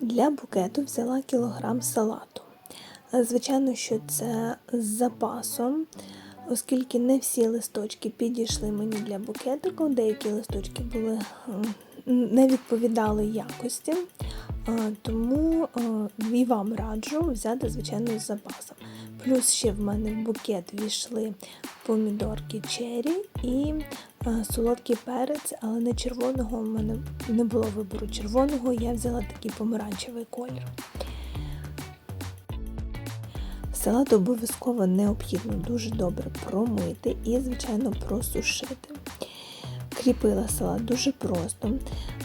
Для букету взяла кілограм салату. Е, Звичайно, що це з запасом, оскільки не всі листочки підійшли мені для букетику, деякі листочки були не відповідали якості, Е, тому е, і вам раджу взяти, звичайно, з запасом. Плюс ще в мене в букет війшли помідорки чері і солодкий перець, але не червоного, в мене не було вибору червоного, я взяла такий помаранчевий колір. Салат обов'язково необхідно дуже добре промити і, звичайно, просушити. Кріпила салат дуже просто.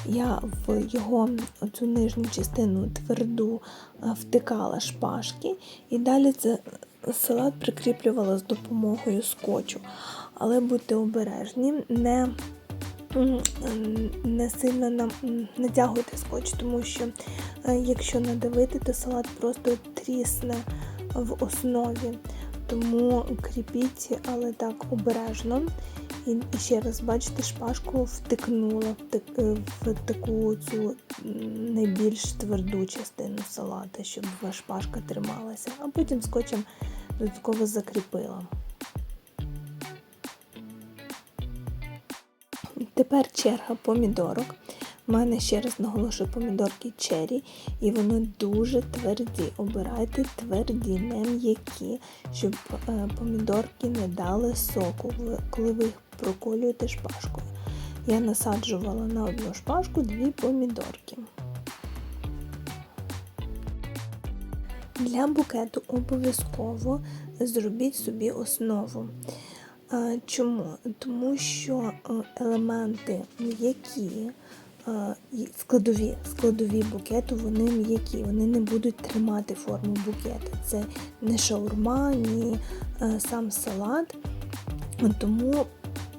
Я в його цю нижню частину тверду е, втикала шпажки і далі це салат прикріплювала з допомогою скотчу. Але будьте обережні, не не сильно натягуйте скотч, тому що е, якщо надавити, то салат просто трісне в основі. Тому кріпіть, але так обережно. І ще раз, бачите, шпажку втикнула в, е, таку цю найбільш тверду частину салата, щоб шпажка трималася, а потім скотчем додатково закріпила. Тепер черга помідорок. У мене ще раз наголошую помідорки чері, і вони дуже тверді. Обирайте тверді, не м'які, щоб е, помідорки не дали соку, коли ви їх проколюєте шпажкою. Я насаджувала на одну шпажку дві помідорки. Для букету обов'язково зробіть собі основу. Чому? Тому що е, елементи м'які, е, складові, складові букету, вони м'які, вони не будуть тримати форму букета. Це не шаурма, ні е, сам салат. Тому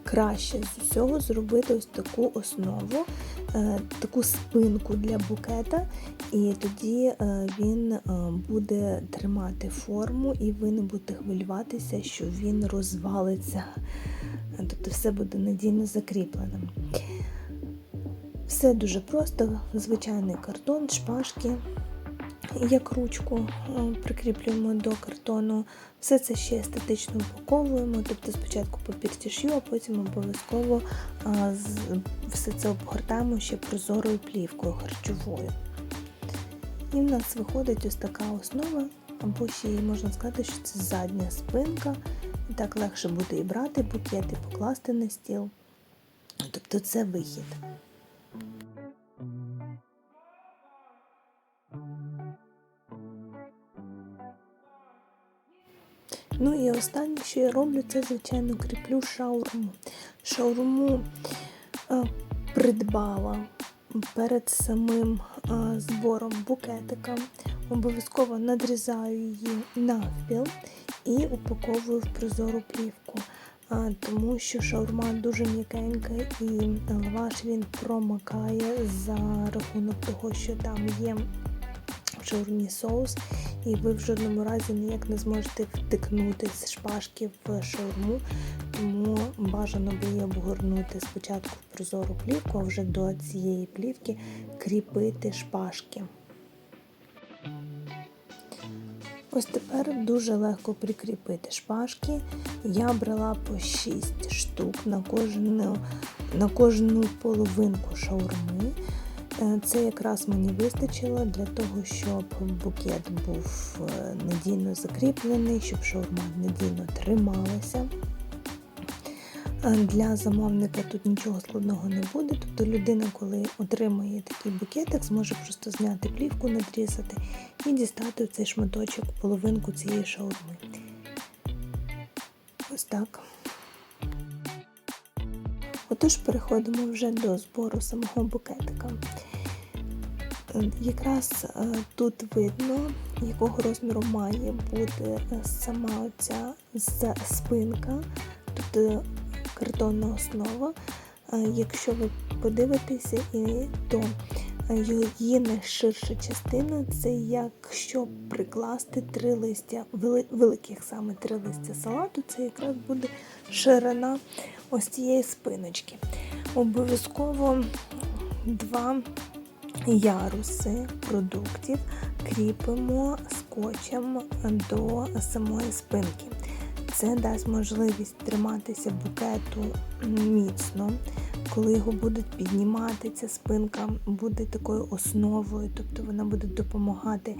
краще з усього зробити ось таку основу, таку спинку для букета, і тоді е, він е, буде тримати форму, і ви не будете хвилюватися, що він розвалиться. Тобто все буде надійно закріплено. Все дуже просто, звичайний картон, шпажки, як ручку е, прикріплюємо до картону. Все це ще естетично упаковуємо, тобто спочатку папір тіш'ю, а потім обов'язково все це обгортаємо ще прозорою плівкою харчовою. І в нас виходить ось така основа, або ще й можна сказати, що це задня спинка. І так легше буде і брати букет, і покласти на стіл. Тобто це вихід. Ну і останнє, що я роблю, це, звичайно, кріплю шаурму. Шаурму е, придбала перед самим е, збором букетика. Обов'язково надрізаю її навпіл і упаковую в прозору плівку. е, Тому що шаурма дуже м'якенька і лаваш він промакає за рахунок того, що там є в шаурмі соус, і ви в жодному разі ніяк не зможете втикнути з шпажки в шаурму, тому бажано би її обгорнути спочатку в прозору плівку, а вже до цієї плівки кріпити шпажки. Ось тепер дуже легко прикріпити шпажки. Я брала по 6 штук на кожну, на кожну половинку шаурми. Е, Це якраз мені вистачило для того, щоб букет був е, надійно закріплений, щоб шаурма надійно трималася. Е, Для замовника тут нічого складного не буде. Тобто людина, коли отримає такий букетик, зможе просто зняти плівку, надрізати і дістати цей шматочок, половинку цієї шаурми. Ось так. Отож, переходимо вже до збору самого букетика. Е, Якраз е, тут видно, якого розміру має бути е, сама оця спинка, тобто картонна основа. Якщо ви подивитеся, то її найширша частина це якщо прикласти три листя, великих саме три листя салату, це якраз буде ширина ось цієї спиночки. Обов'язково два яруси продуктів кріпимо скотчем до самої спинки. Це дасть можливість триматися букету міцно. Коли його будуть піднімати, ця спинка буде такою основою, тобто вона буде допомагати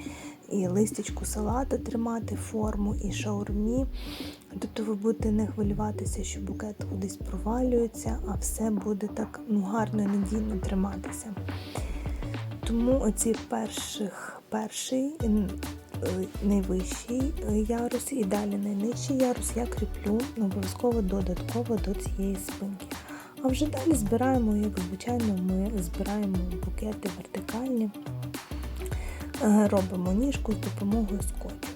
і листячку салату тримати форму, і шаурмі. Тобто ви будете не хвилюватися, що букет кудись провалюється, а все буде так ну, гарно і надійно триматися. Тому оці перших, перший е, найвищий е, ярус і далі найнижчий ярус я кріплю обов'язково додатково до цієї спинки. А вже далі збираємо, як звичайно, ми збираємо букети вертикальні, е, робимо ніжку з допомогою скотчу.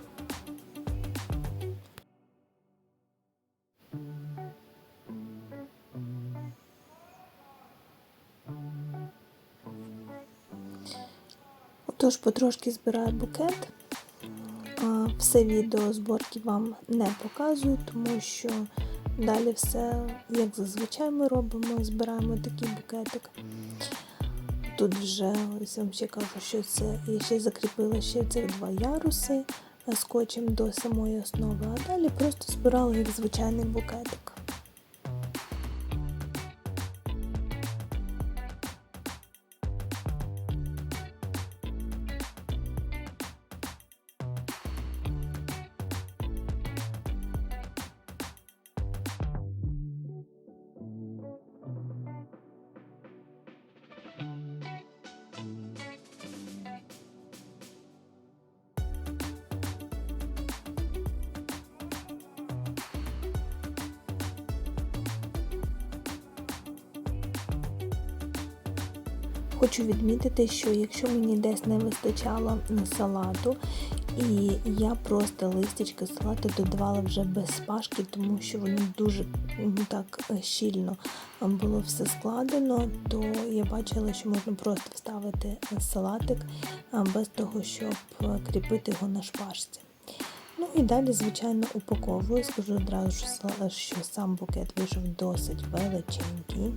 Отож, потрошки збираю букет. А, Все відео зборки вам не показую, тому що далі все, як зазвичай ми робимо, збираємо такий букетик. Тут вже ось вам ще кажу, що це я ще закріпила ще цих два яруси скотчем до самої основи, а далі просто збирала як звичайний букетик. Хочу відмітити, що якщо мені десь не вистачало салату, і я просто листячки салату додавала вже без спашки, тому що воно дуже так е, щільно було все складено, то я бачила, що можна просто вставити е, салатик без того, щоб е, кріпити його на шпажці. Ну і далі, звичайно, упаковую. Скажу одразу, що сам букет вийшов досить величенький.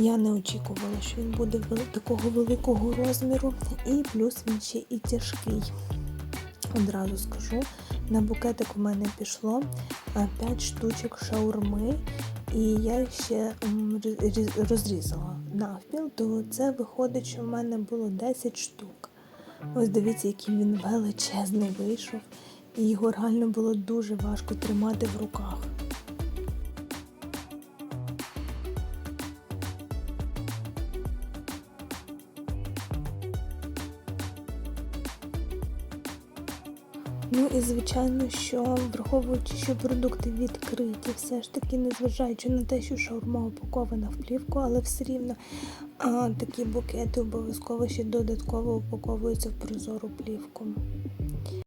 Я не очікувала, що він буде такого великого розміру, і плюс він ще і тяжкий. Одразу скажу, на букетик у мене пішло 5 штучок шаурми, і я ще розрізала навпіл, то це виходить, що в мене було 10 штук. Ось дивіться, який він величезний вийшов, і його реально було дуже важко тримати в руках. Ну і звичайно, що враховуючи, що продукти відкриті, все ж таки, незважаючи на те, що шаурма упакована в плівку, але все рівно а, такі букети обов'язково ще додатково упаковуються в прозору плівку.